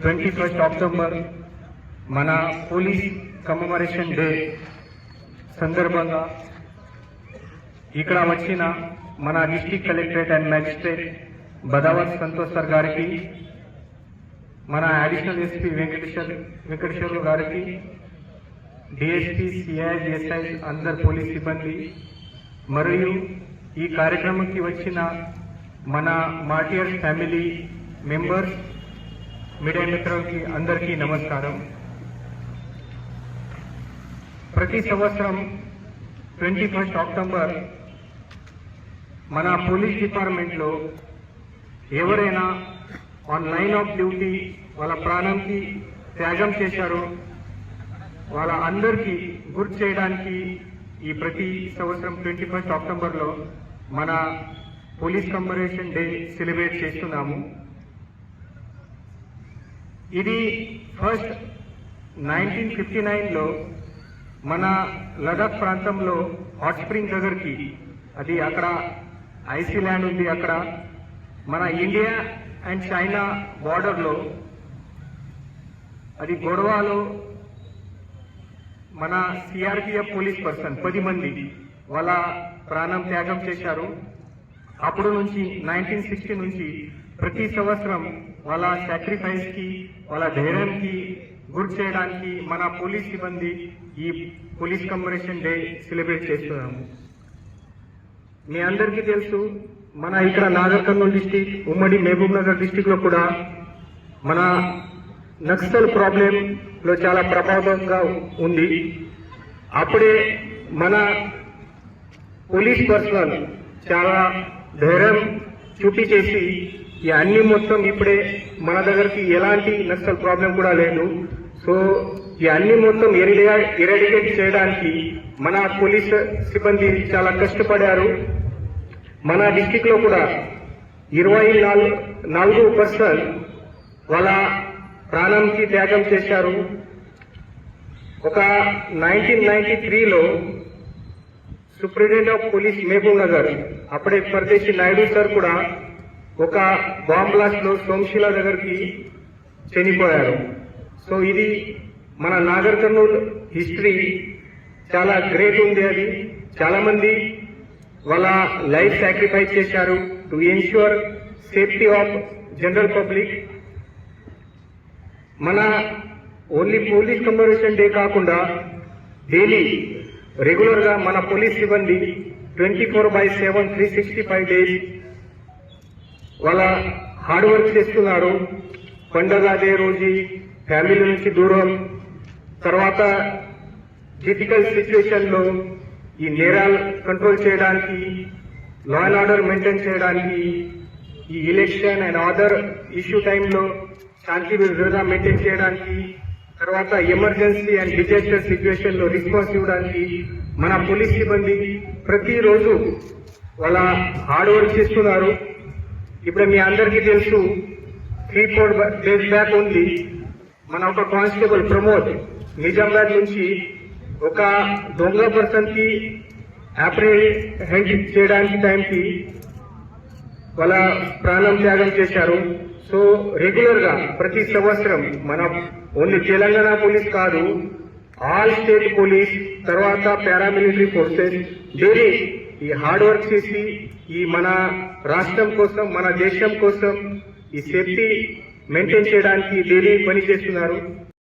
Twenty first October మన police commemoration day సందర్భంగా ఇక్కడ వచ్చిన మన district collectorate and magistrate Badavath Santosh sir గారికి మన అడిషనల్ ఎస్పీ వెంకటేశ్వర్ వెంకటేశ్వర గారికి డిఎస్పీ సిఐ ఎస్ఐ అందరు పోలీస్ సిబ్బంది మరియు ఈ కార్యక్రమంకి వచ్చిన మన మార్టియర్ ఫ్యామిలీ మెంబర్స్ మీడియా మిత్రులకి అందరికీ నమస్కారం. ప్రతి సంవత్సరం ట్వంటీ ఫస్ట్ అక్టోబర్ మన పోలీస్ డిపార్ట్మెంట్లో ఎవరైనా ఆన్ లైన్ ఆఫ్ డ్యూటీ వాళ్ళ ప్రాణంకి త్యాగం చేశారో వాళ్ళ అందరికీ గుర్తు చేయడానికి ఈ ప్రతి సంవత్సరం ట్వంటీ ఫస్ట్ అక్టోబర్లో మన పోలీస్ కమరేషన్ డే సెలబ్రేట్ చేస్తున్నాము. ఇది ఫస్ట్ నైన్టీన్ ఫిఫ్టీ నైన్లో మన లడాక్ ప్రాంతంలో హాట్ స్ప్రింగ్ దగ్గరికి అది అక్కడ ఐసీ ల్యాండ్ ఉంది అక్కడ మన ఇండియా అండ్ చైనా బార్డర్లో అది గొడవలో మన సిఆర్పిఎఫ్ పోలీస్ పర్సన్ పది మంది వాళ్ళ ప్రాణం త్యాగం చేశారు. అప్పుడు నుంచి నైన్టీన్ సిక్స్టీ నుంచి ప్రతి సంవత్సరం వాళ్ళ సాక్రిఫైస్కి వాళ్ళ ధైర్యంకి గుర్తు చేయడానికి మన పోలీస్ సిబ్బంది ఈ పోలీస్ కమరేషన్ డే సెలబ్రేట్ చేస్తున్నాము. మీ అందరికీ తెలుసు మన ఇక్కడ నాగర్ కర్నూలు డిస్టిక్ ఉమ్మడి మహబూబ్ నగర్ డిస్టిక్లో కూడా మన నక్సల్ ప్రాబ్లంలో చాలా ప్రభావంగా ఉంది. అప్పుడే మన పోలీస్ పర్సనల్ చాలా ధైర్యం చూపించేసి ఈ అన్ని మొత్తం ఇప్పుడే మన దగ్గరికి ఎలాంటి నక్సల్ ప్రాబ్లం కూడా లేదు. సో ఈ అన్ని మొత్తం ఎరడికేట్ చేయడానికి మన పోలీస్ సిబ్బంది చాలా కష్టపడారు. మన డిస్టిక్లో కూడా ఇరవై నాలుగు పర్సన్ వాళ్ళ ప్రాణంకి త్యాగం చేశారు. ఒక నైన్టీన్ నైన్టీ త్రీలో superintendent of police Mahabubnagar అప్పుడే పరదేశి నాయుడు సార్ కూడా ఒక బాంబ్ బ్లాస్ట్లో సోమశిల దగ్గరికి చనిపోయారు. సో ఇది మన నాగర్ కర్నూలు హిస్టరీ చాలా గ్రేట్ ఉంది అది. చాలా మంది వాళ్ళ లైఫ్ సాక్రిఫైస్ చేశారు to ensure safety of general public. మన ఓన్లీ పోలీస్ కమరేషన్ డే కాకుండా డైలీ రెగ్యులర్గా మన పోలీస్ సిబ్బంది twenty four by seven three sixty five days వాళ్ళ హార్డ్ వర్క్ చేస్తున్నారు. పండగ అదే రోజు ఫ్యామిలీ నుంచి దూరం. తర్వాత డిఫికల్ట్ సిచ్యువేషన్లో ఈ నేరాలు కంట్రోల్ చేయడానికి లా అండ్ ఆర్డర్ మెయింటైన్ చేయడానికి ఈ ఎలక్షన్ అండ్ అదర్ ఇష్యూ టైంలో శాంతి భద్రత మెయింటైన్ చేయడానికి తర్వాత ఎమర్జెన్సీ అండ్ డిజాస్టర్ సిచ్యువేషన్లో రెస్పాన్స్ ఇవ్వడానికి మన పోలీస్ సిబ్బంది ప్రతిరోజు వాళ్ళ హార్డ్ వర్క్ చేస్తున్నారు. ఇప్పుడు మీ అందరికీ తెలుసు త్రీ ఫోర్ డేస్ బ్యాక్ ఉంది మన ఒక కానిస్టేబుల్ ప్రమోద్ నిజామాబాద్ నుంచి ఒక దొంగ పర్సన్కి అప్రిహెండ్ చేయడానికి టైంకి వాళ్ళ ప్రాణం త్యాగం చేశారు. సో రెగ్యులర్గా ప్రతి సంవత్సరం మన ఓన్లీ తెలంగాణ పోలీస్ కాదు ఆల్ స్టేట్ పోలీస్ తర్వాత పారామిలిటరీ ఫోర్సెస్ డైలీ ఈ హార్డ్ వర్క్ చేసి ఈ మన రాష్ట్రం కోసం మన దేశం కోసం ఈ సేఫ్టీ మెయింటైన్ చేయడానికి డైలీ పని చేస్తున్నారు